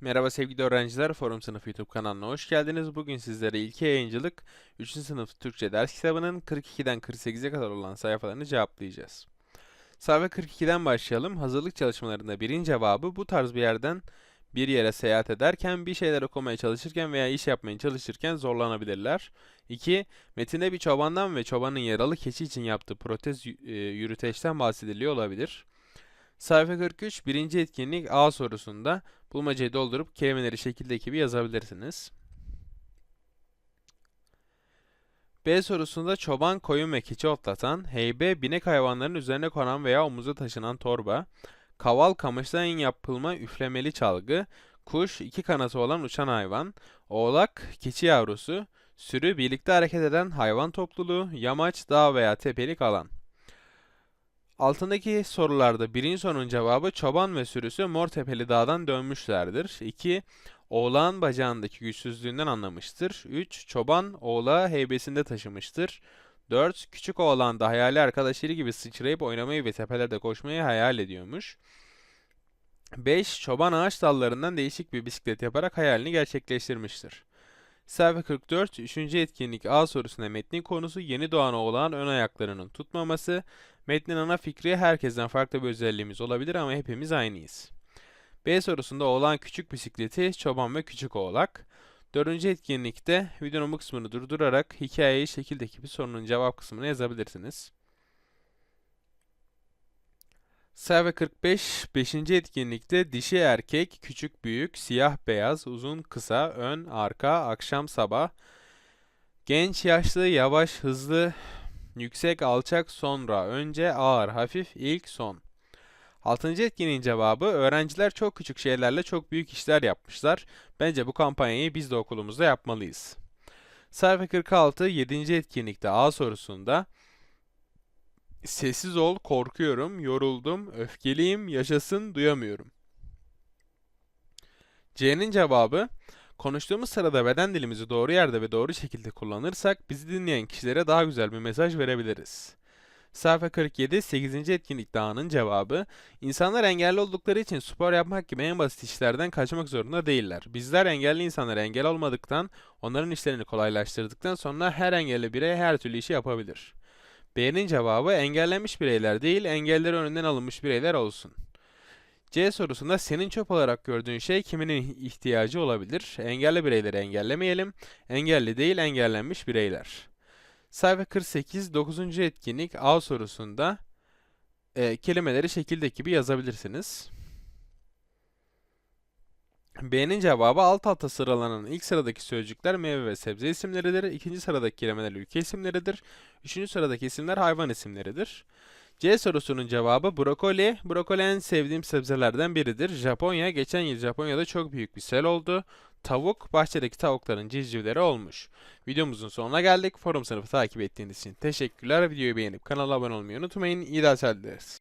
Merhaba sevgili öğrenciler, Forum Sınıfı YouTube kanalına hoş geldiniz. Bugün sizlere ilki yayıncılık 3. sınıf Türkçe ders kitabının 42'den 48'e kadar olan sayfalarını cevaplayacağız. Sayfa 42'den başlayalım. Hazırlık çalışmalarında birin cevabı bu tarz bir yerden bir yere seyahat ederken, bir şeyler okumaya çalışırken veya iş yapmaya çalışırken zorlanabilirler. 2. Metinde bir çobandan ve çobanın yaralı keçi için yaptığı protez e, yürüteçten bahsediliyor olabilir. Sayfa 43, birinci etkinlik A sorusunda bulmacayı doldurup kelimeleri şekildeki gibi yazabilirsiniz. B sorusunda çoban, koyun ve keçi otlatan, heybe, binek hayvanların üzerine konan veya omuza taşınan torba, kaval, kamıştan yapılma üflemeli çalgı, kuş, iki kanatı olan uçan hayvan, oğlak, keçi yavrusu, sürü, birlikte hareket eden hayvan topluluğu, yamaç, dağ veya tepelik alan. Altındaki sorularda birinci sorunun cevabı çoban ve sürüsü Mortepeli Dağ'dan dönmüşlerdir. 2. Oğlağın bacağındaki güçsüzlüğünden anlamıştır. 3. Çoban oğlağı heybesinde taşımıştır. 4. Küçük oğlan da hayali arkadaşları gibi sıçrayıp oynamayı ve tepelerde koşmayı hayal ediyormuş. 5. Çoban ağaç dallarından değişik bir bisiklet yaparak hayalini gerçekleştirmiştir. Sayfa 44, 3. etkinlik A sorusuna metnin konusu yeni doğan oğlağın ön ayaklarının tutmaması. Metnin ana fikri herkesten farklı bir özelliğimiz olabilir ama hepimiz aynıyız. B sorusunda oğlan küçük bisikleti, çoban ve küçük oğlak. Dördüncü etkinlikte videonun bu kısmını durdurarak hikayeyi şekildeki bir sorunun cevap kısmına yazabilirsiniz. Sayfa 45, 5. etkinlikte dişi erkek, küçük büyük, siyah beyaz, uzun kısa, ön, arka, akşam sabah, genç yaşlı, yavaş hızlı, yüksek alçak, sonra, önce, ağır, hafif, ilk, son. Altıncı etkinliğin cevabı öğrenciler çok küçük şeylerle çok büyük işler yapmışlar. Bence bu kampanyayı biz de okulumuzda yapmalıyız. Sayfa 46, 7. etkinlikte A sorusunda Sessiz ol, korkuyorum, yoruldum, öfkeliyim, yaşasın, duyamıyorum. C'nin cevabı, konuştuğumuz sırada beden dilimizi doğru yerde ve doğru şekilde kullanırsak bizi dinleyen kişilere daha güzel bir mesaj verebiliriz. Sayfa 47, 8. etkinlikte A'nın cevabı, insanlar engelli oldukları için spor yapmak gibi en basit işlerden kaçmak zorunda değiller. Bizler engelli insanlara engel olmadıktan, onların işlerini kolaylaştırdıktan sonra her engelli birey her türlü işi yapabilir. B'nin cevabı engellenmiş bireyler değil, engelleri önünden alınmış bireyler olsun. C sorusunda senin çöp olarak gördüğün şey kiminin ihtiyacı olabilir? Engelli bireyleri engellemeyelim. Engelli değil, engellenmiş bireyler. Sayfa 48, 9. etkinlik A sorusunda e, kelimeleri şekildeki gibi yazabilirsiniz. B'nin cevabı alt alta sıralanan ilk sıradaki sözcükler meyve ve sebze isimleridir. İkinci sıradaki kelimeler ülke isimleridir. Üçüncü sıradaki isimler hayvan isimleridir. C sorusunun cevabı brokoli. Brokoli en sevdiğim sebzelerden biridir. Japonya, geçen yıl Japonya'da çok büyük bir sel oldu. Tavuk, bahçedeki tavukların civcivleri olmuş. Videomuzun sonuna geldik. Forum sınıfı takip ettiğiniz için teşekkürler. Videoyu beğenip kanala abone olmayı unutmayın. İyi dersler dileriz.